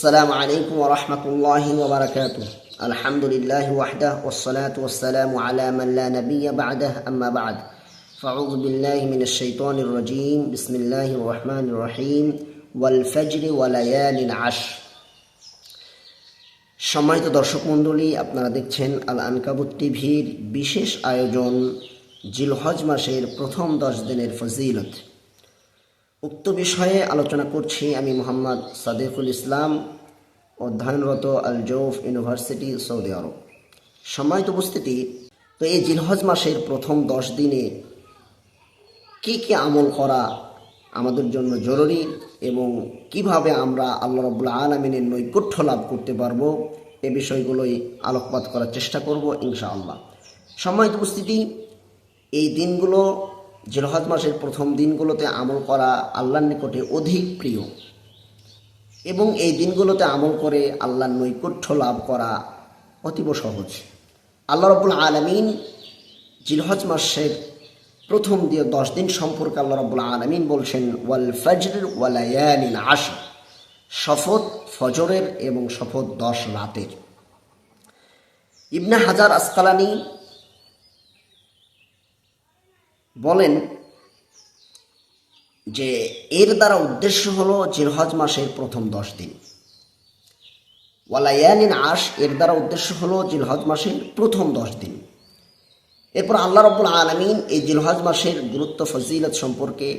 السلام عليكم ورحمة الله وبركاته الحمد لله وحده والصلاة والسلام على من لا نبي بعده أما بعد فأعوذ بالله من الشيطان الرجيم بسم الله الرحمن الرحيم والفجر وليال عشر সম্মানিত দর্শক মণ্ডলী আপনারা দেখছেন আল আনকাবুত টিভির বিশেষ আয়োজন জিলহজ মাসের প্রথম দশ দিনের ফজিলত উক্ত বিষয়ে আলোচনা করছি আমি মোহাম্মদ সাদেকুল ইসলাম অধ্যয়নরত আল জৌফ ইউনিভার্সিটি, সৌদি আরব। সম্মানিত উপস্থিতি, তো এই জিলহজ মাসের প্রথম দশ দিনে কি কি আমল করা আমাদের জন্য জরুরি এবং কীভাবে আমরা আল্লাহ রবুল্লা আলমিনের নৈকট্য লাভ করতে পারব, এ বিষয়গুলোই আলোকপাত করার চেষ্টা করব ইনশাআল্লাহ। সম্মানিত উপস্থিতি, এই দিনগুলো, জিলহজ মাসের প্রথম দিনগুলোতে আমল করা আল্লাহর নিকটে অধিক প্রিয়। এবং এই দিনগুলোতে আমল করে আল্লাহর নৈকট্য লাভ করা অতীব সহজ। আল্লাহ রবুল আলমিন জিলহজ মাসের প্রথম দিয়ে দশ দিন সম্পর্কে আল্লাহ রবুল আলমিন বলছেন, ওয়াল ফজর ওয়ালায়ালিন আশ শপথ ফজরের এবং শপথ দশ রাতের। ইবনে হাজার আসকালানি বলেন যে এর দ্বারা উদ্দেশ্য হলো জিলহজ মাসের প্রথম দশ দিন। ওয়ালাইয়ানিন আশ, এর দ্বারা উদ্দেশ্য হলো জিলহজ মাসের প্রথম দশ দিন। এরপর আল্লাহ রব্বুল আলমিন এই জিলহজ মাসের গুরুত্ব, ফজিলত সম্পর্কে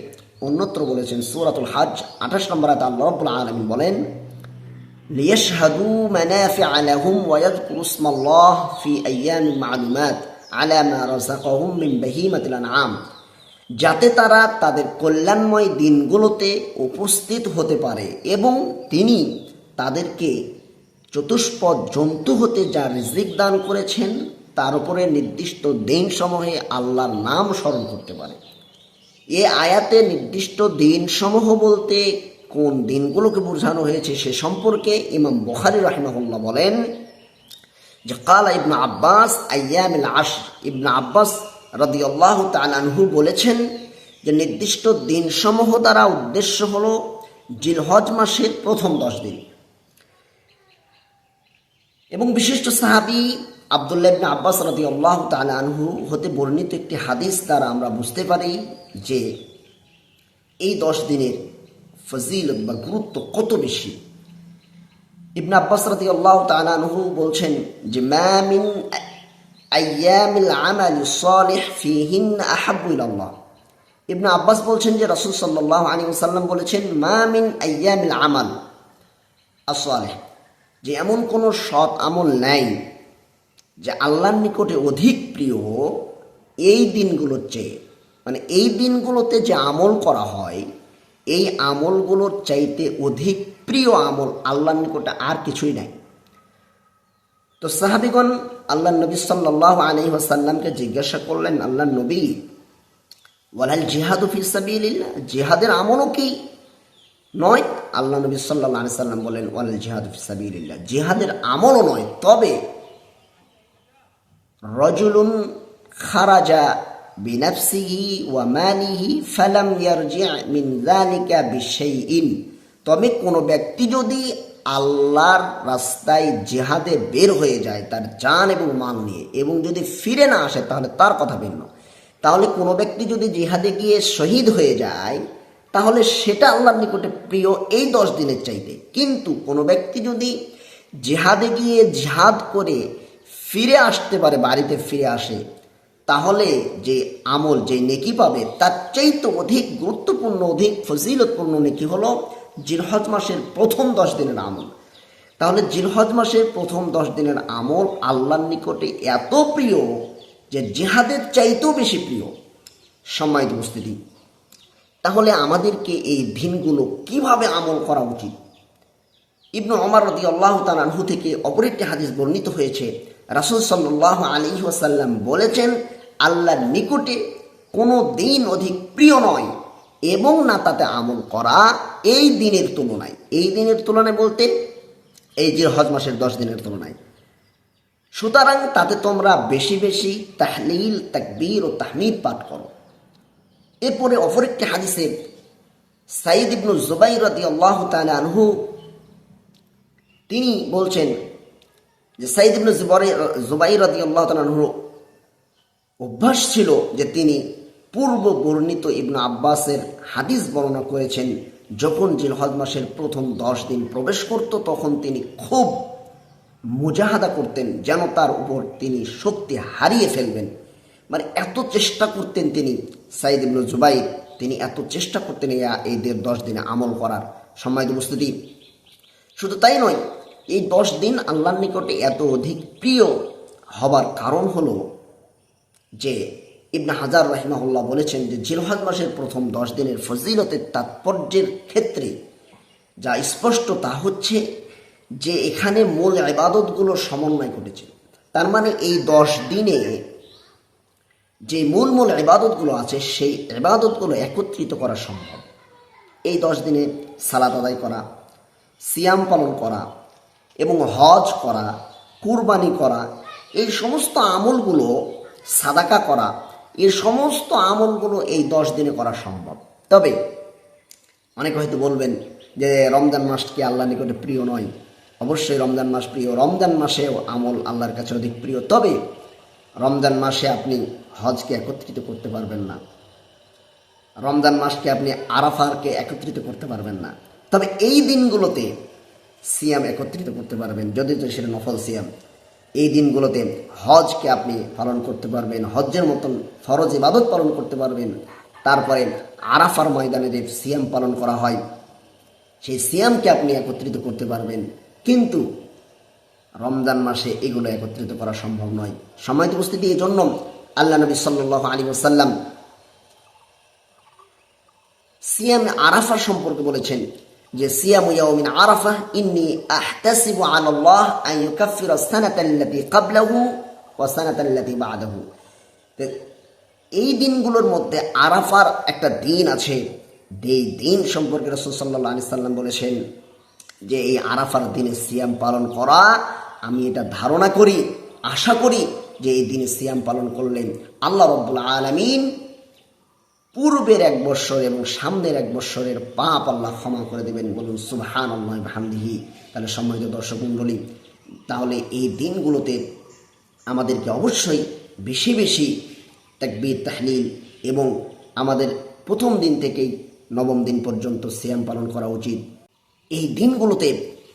অন্যত্র বলেছেন, সুরাতুল হাজ, আঠাশ নম্বর আয়তে আল্লাহ রব্বুল আলমিন বলেন, লিয়াশহাদু মানাফি আলাহুম ওয়াদ কুসমাল্লাহ ফি আয়ান মালুমাত আলা মা রাযাকাহুম মিন বাহিমাতিল আনআম। যাতে তারা তাদের কল্যাণময় দিনগুলোতে উপস্থিত হতে পারে এবং তিনি তাদেরকে চতুষ্পদ জন্তু হতে যা রিজিক দান করেছেন, তার উপরে নির্দিষ্ট দিন সমূহে আল্লাহর নাম স্মরণ করতে পারে। এ আয়াতে নির্দিষ্ট দিন সমূহ বলতে কোন দিনগুলোকে বোঝানো হয়েছে সে সম্পর্কে ইমাম বখারি রহমাহুল্লাহ বলেন যে, কালা ইবনা আব্বাস আয়ামিল আশ ইবনা আব্বাস রদি আল্লাহ তালানহু বলেছেন যে নির্দিষ্ট দিন সমূহ দ্বারা উদ্দেশ্য হল জিলহজ মাসের প্রথম দশ দিন। এবং বিশিষ্ট সাহাবি আবদুল্লাহ আব্বাস রদি আল্লাহ তালানহু হতে বর্ণিত একটি হাদিস দ্বারা আমরা বুঝতে পারি যে এই দশ দিনের ফজিল বা গুরুত্ব কত বেশি। ইবনে আব্বাস রদি আল্লাহ তালানহু বলছেন যে ম্যামিন আয়ামিল আমাল সালিহ ফিহিন আহাব্বু ইলাল্লাহ। ইবনে আব্বাস বলছেন যে রাসূল সাল্লাল্লাহু আলাইহি ওয়াসাল্লাম বলেছেন, মা মিন আয়ামিল আমাল আসালেহ যে এমন কোনো সৎ আমল নাই যে আল্লাহর নিকটে অধিক প্রিয় এই দিনগুলোর চেয়ে। মানে এই দিনগুলোতে যে আমল করা হয়, এই আমলগুলোর চাইতে অধিক প্রিয় আমল আল্লাহর নিকটে আর কিছুই নাই। তো সাহাবিগণ আল্লাহ নবী সাল্লাহ আলী ওয়াসাল্লামকে জিজ্ঞাসা করলেন আল্লাহ নবী, ওয়ালাল জিহাদু ফিসাবিল্লাহ জিহাদের আমলও কি? নয় আল্লাহ নবী সাল্লাহ আলি সাল্লাম বলেন, ওয়ালাল জিহাদু ফিসাবিল্লাহ জিহাদের আমলও নয়, তবে রজুলুন খারাজা বিনাফসিহি ওয়া মালিহি ফালাম ইয়ারজি মিন যালিকা বিশাইইন, তবে কোনো ব্যক্তি যদি আল্লাহর রাস্তায় জেহাদে বের হয়ে যায় তার জান এবং মাল নিয়ে এবং যদি ফিরে না আসে তাহলে তার কথা ভিন্ন। তাহলে কোনো ব্যক্তি যদি জেহাদে গিয়ে শহীদ হয়ে যায়, তাহলে সেটা আল্লাহর নিকটে প্রিয় এই দশ দিনের চাইতে। কিন্তু কোনো ব্যক্তি যদি জেহাদে গিয়ে জেহাদ করে ফিরে আসতে পারে, বাড়িতে ফিরে আসে, তাহলে যে আমল, যে নেকি পাবে, তার চাইতে অধিক গুরুত্বপূর্ণ, অধিক ফজিলতপূর্ণ নেকি হলো জিলহজ মাসের প্রথম দশ দিনের আমল। তাহলে জিলহজ মাসের প্রথম দশ দিনের আমল আল্লাহর নিকটে এত প্রিয় যে জেহাদের চাইতেও বেশি প্রিয়। সম্মানিত উপস্থিতি, তাহলে আমাদেরকে এই দিনগুলো কীভাবে আমল করা উচিত? ইবনু অমর রদি আল্লাহ তালাহু থেকে অপর একটি হাদিস বর্ণিত হয়েছে। রাসুল সাল্লাহ আলী ওয়াসাল্লাম বলেছেন, আল্লাহর নিকটে কোনো দিন অধিক প্রিয় নয়। এবং না তাতে আমল করা, এই দিনের তুলনায়। এই দিনের তুলনায় বলতে এই যে হজ মাসের দশ দিনের তুলনায়। সুতরাং তাতে তোমরা বেশি বেশি তাহলিল, তাকবীর ও তাহমিদ পাঠ করো। এরপরে অপর একটি হাদিসে সাইদ ইবনু জুবাই রদি আল্লাহ আনহু, তিনি বলছেন যে সাইদ ইবনে জুবাই- রাদিয়াল্লাহু তাআলা আনহু অভ্যাস ছিল যে তিনি পূর্ব বর্ণিত ইবনু আব্বাসের হাদিস বর্ণনা করেছেন, যখন জিলহজ মাসের প্রথম দশ দিন প্রবেশ করত, তখন তিনি খুব মুজাহাদা করতেন, যেন তার উপর তিনি শক্তি হারিয়ে ফেলবেন। মানে এত চেষ্টা করতেন তিনি, সাইদ ইবনু জুবাইর, তিনি এত চেষ্টা করতেন এই দেড় দশ দিনে আমল করার। সম্মানিত উপস্থিতি, শুধু তাই নয়, এই দশ দিন আল্লাহর নিকটে এত অধিক প্রিয় হবার কারণ হলো যে ইবনা হাজার রাহিমাহুল্লাহ বলেছেন যে জিলহাজ মাসের প্রথম দশ দিনের ফজিলতের তাৎপর্যের ক্ষেত্রে যা স্পষ্ট তা হচ্ছে যে এখানে মূল ইবাদতগুলোর সমন্বয় ঘটেছে। তার মানে এই দশ দিনে যে মূল মূল ইবাদতগুলো আছে, সেই ইবাদতগুলো একত্রিত করা সম্ভব। এই দশ দিনে সালাদ আদায় করা, সিয়াম পালন করা এবং হজ করা, কুরবানি করা, এই সমস্ত আমলগুলো সাদাকা করা এই সমস্ত আমলগুলো এই দশ দিনে করা সম্ভব। তবে অনেকে হয়তো বলবেন যে রমজান মাস কি আল্লাহ নিকটে প্রিয় নয়? অবশ্যই রমজান মাস প্রিয়। রমজান মাসেও আমল আল্লাহর কাছে অধিক প্রিয়। তবে রমজান মাসে আপনি হজকে একত্রিত করতে পারবেন না। রমজান মাসকে আপনি আরাফারকে একত্রিত করতে পারবেন না। তবে এই দিনগুলোতে সিয়াম একত্রিত করতে পারবেন। যদি তো সেটা নফল সিয়াম। এই দিনগুলোতে হজকে আপনি পালন করতে পারবেন, হজ্জের মতন ফরজ ইবাদত পালন করতে পারবেন। তারপরে আরাফার ময়দানে যে সিয়াম পালন করা হয়, সেই সিয়ামকে আপনি একত্রিত করতে পারবেন। কিন্তু রমজান মাসে এগুলো একত্রিত করা সম্ভব নয়। সময় উপস্থিতি এই জন্য আল্লাহ নবী সাল্লাহ আলী ওসাল্লাম সিয়াম আরাফা সম্পর্কে বলেছেন। যে সিয়াম ইয়াউমিন আরাফা ইন্নি আহতাসিবু আলাল্লাহ আন ইউকাফফিরা সানাতাল্লাতী ক্বাবলাহু ওয়া সানাতাল্লাতী বা'দাহু। এই দিনগুলোর মধ্যে আরাফার একটা দিন আছে। এই দিন সম্পর্কে রাসূল সাল্লাল্লাহু আলাইহি সাল্লাম বলেছেন যে, এই আরাফার দিনে সিয়াম পালন করা, আমি এটা ধারণা করি, আশা করি যে এই দিনে সিয়াম পালন করলেন আল্লাহ রব্বুল আলামিন। পূর্বের এক বৎসর এবং সামনের এক বৎসরের পাপ আল্লাহ ক্ষমা করে দেবেন বলুন সুবহান আল্লাহ তাহলে সম্মানিত দর্শক মণ্ডলী, তাহলে এই দিনগুলোতে আমাদেরকে অবশ্যই বেশি বেশি তাকবীর, তাহলিল এবং আমাদের প্রথম দিন থেকেই নবম দিন পর্যন্ত সিয়াম পালন করা উচিত। এই দিনগুলোতে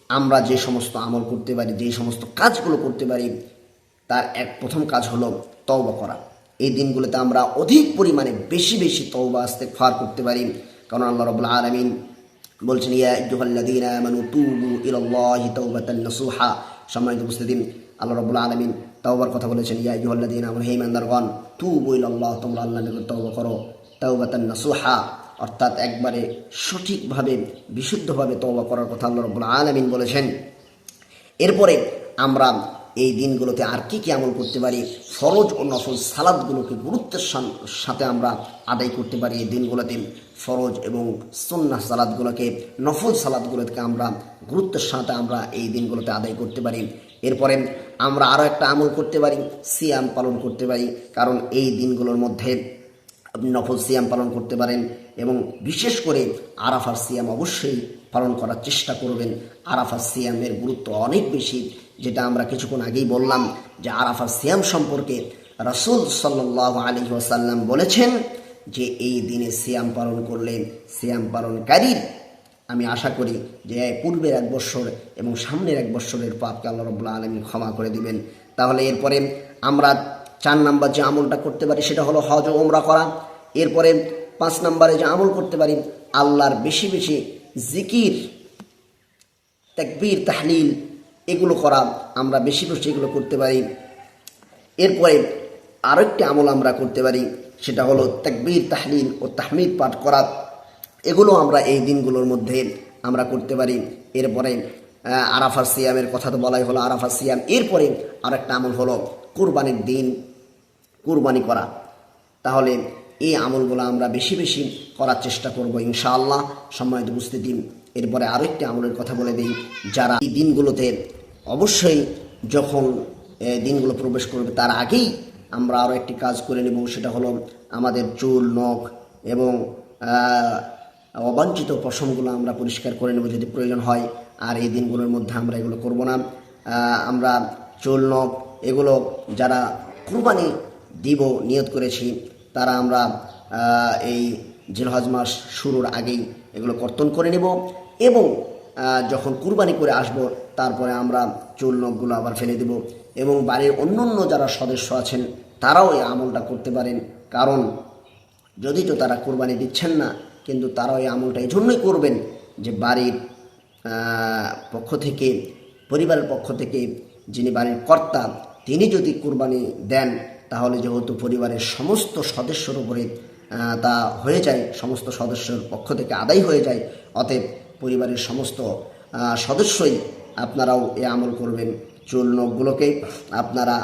আমরা যে সমস্ত আমল করতে পারি, যে সমস্ত কাজগুলো করতে পারি, তার এক প্রথম কাজ হলো তওবা করা। এই দিনগুলোতে আমরা অধিক পরিমাণে বেশি বেশি তওবা আস্তে ফার করতে পারি। কারণ আল্লাহ রবুল্লা আলমিন বলছেন, ইয়া আইয়ুহাল্লাযীনা আমানু তুবু সম্মানিত উপস্থিতি, আল্লাহ রাব্বুল আলামিন তাওবার কথা বলেছেন, ইয়া আইয়ুহাল্লাযীনা আমানু, হে ইমানদারগণ তুবু ইলাল্লাহ, তোমরা আল্লাহর নিকট তওবা করো, তাওবাতান অর্থাৎ একবারে সঠিকভাবে, বিশুদ্ধভাবে তওবা করার কথা আল্লাহ রাব্বুল আলামিন বলেছেন। এরপরে আমরা এই দিনগুলোতে আর কি কি আমল করতে পারি? ফরজ ও নফল সালাদগুলোকে গুরুত্বের সাথে আমরা আদায় করতে পারি এই দিনগুলোতে। ফরজ এবং সন্ন্যাস সালাদগুলোকে, নফল সালাদগুলোকে আমরা গুরুত্বের সাথে আমরা এই দিনগুলোতে আদায় করতে পারি। এরপরে আমরা আরও একটা আমল করতে পারি, সিয়াম পালন করতে পারি। কারণ এই দিনগুলোর মধ্যে আপনি নফল সিয়াম পালন করতে পারেন এবং বিশেষ করে আরাফার সিয়াম অবশ্যই পালন করার চেষ্টা করবেন। আরাফার সিয়ামের গুরুত্ব অনেক বেশি। যেটা আমরা কিছুক্ষণ আগেই বললাম যে আরাফার সিয়াম সম্পর্কে রাসূল সাল্লাহ আলী ওয়াসাল্লাম বলেছেন যে এই দিনে সিয়াম পালন করলে সিয়াম পালনকারীর, আমি আশা করি যে পূর্বের এক বৎসর এবং সামনের এক বৎসরের পাপকে আল্লাহ রব্লা আলমী ক্ষমা করে দিবেন। তাহলে এরপরে আমরা চার নাম্বার যে আমলটা করতে পারি সেটা হলো হজ ওমরা করা। এরপরে পাঁচ নাম্বারে যে আমল করতে পারি, আল্লাহর বেশি বেশি জিকির, তাকবীর, তাহলিল এগুলো করা আমরা বেশি বেশি এগুলো করতে পারি। এরপরে আরেকটি আমল আমরা করতে পারি সেটা হলো তাকবীর তাহলিল ও তাহমিদ পাঠ করা। এগুলো আমরা এই দিনগুলোর মধ্যে আমরা করতে পারি। এরপরে আহ, আরাফার সিয়ামের কথা তো বলাই হলো আরাফার সিয়াম। এরপরে আরেকটা আমল হলো কুরবানির দিন কুরবানি করা। তাহলে এই আমলগুলো আমরা বেশি বেশি করার চেষ্টা করব ইনশাআল্লাহ। সম্মানিত উপস্থিতি। এরপরে আরেকটি আমলের কথা বলে দিই, যারা এই দিনগুলোতে অবশ্যই যখন দিনগুলো প্রবেশ করবে, তার আগেই আমরা আরও একটি কাজ করে নেব, সেটা হলো আমাদের চুল, নখ এবং অবাঞ্ছিত পশমগুলো আমরা পরিষ্কার করে নেব যদি প্রয়োজন হয়, আর এই দিনগুলোর মধ্যে আমরা এগুলো করব না। আমরা চুল, নখ এগুলো যারা কুরবানি দিব, নিয়ত করেছি, তারা আমরা এই জিলহজ মাস শুরুর আগেই এগুলো কর্তন করে নেব। এবং যখন কুরবানি করে আসব, তারপরে আমরা চুল নখগুলো আবার ফেলে দেব এবং বাড়ির অন্য অন্য যারা সদস্য আছেন, তারাও এই আমলটা করতে পারেন। কারণ, যদি তো তারা কোরবানি দিচ্ছেন না, কিন্তু তারাও এই আমলটা এই জন্যই করবেন যে বাড়ির পক্ষ থেকে, পরিবারের পক্ষ থেকে যিনি বাড়ির কর্তা, তিনি যদি কোরবানি দেন, তাহলে যেহেতু পরিবারের সমস্ত সদস্যর উপরে তা হয়ে যায়, সমস্ত সদস্যর পক্ষ থেকে আদায় হয়ে যায়, অতএব পরিবারের সমস্ত সদস্যই আপনারাও এ আমল করবেন। চুল আপনারা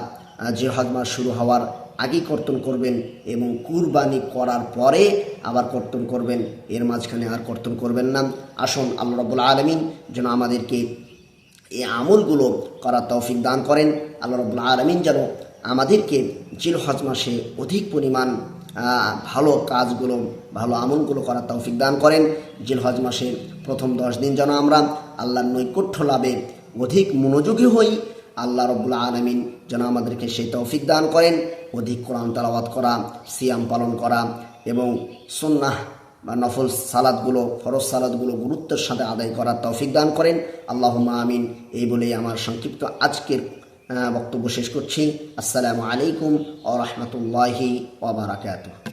যে হজ মাস শুরু হওয়ার আগেই কর্তন করবেন এবং কুরবানি করার পরে আবার কর্তন করবেন। এর মাঝখানে আর কর্তন করবেন না। আসুন আল্লাহ রবুল আলমিন যেন আমাদেরকে এই আমলগুলো করার তৌফিক দান করেন। আল্লাহ রবুল আলমিন যেন আমাদেরকে জিল হজ মাসে অধিক পরিমাণ ভালো কাজগুলো, ভালো আমলগুলো করার তৌফিক দান করেন। জিল হজ মাসের প্রথম দশ দিন যেন আমরা আল্লাহর নৈকট্য লাভে অধিক মনোযোগী হই। আল্লাহ রব্বুল আলমিন যেন আমাদেরকে সেই তৌফিক দান করেন। অধিক কোরআন তালাবাদ করা, সিয়াম পালন করা এবং সুন্নাহ বা নফল সালাদগুলো, ফরজ সালাদগুলো গুরুত্বের সাথে আদায় করার তৌফিক দান করেন। আল্লাহ আমিন। এই বলেই আমার সংক্ষিপ্ত আজকের বক্তব্য শেষ করছি। আসসালামু আলাইকুম ও রহমতুল্লাহি ওবরাকাতুহ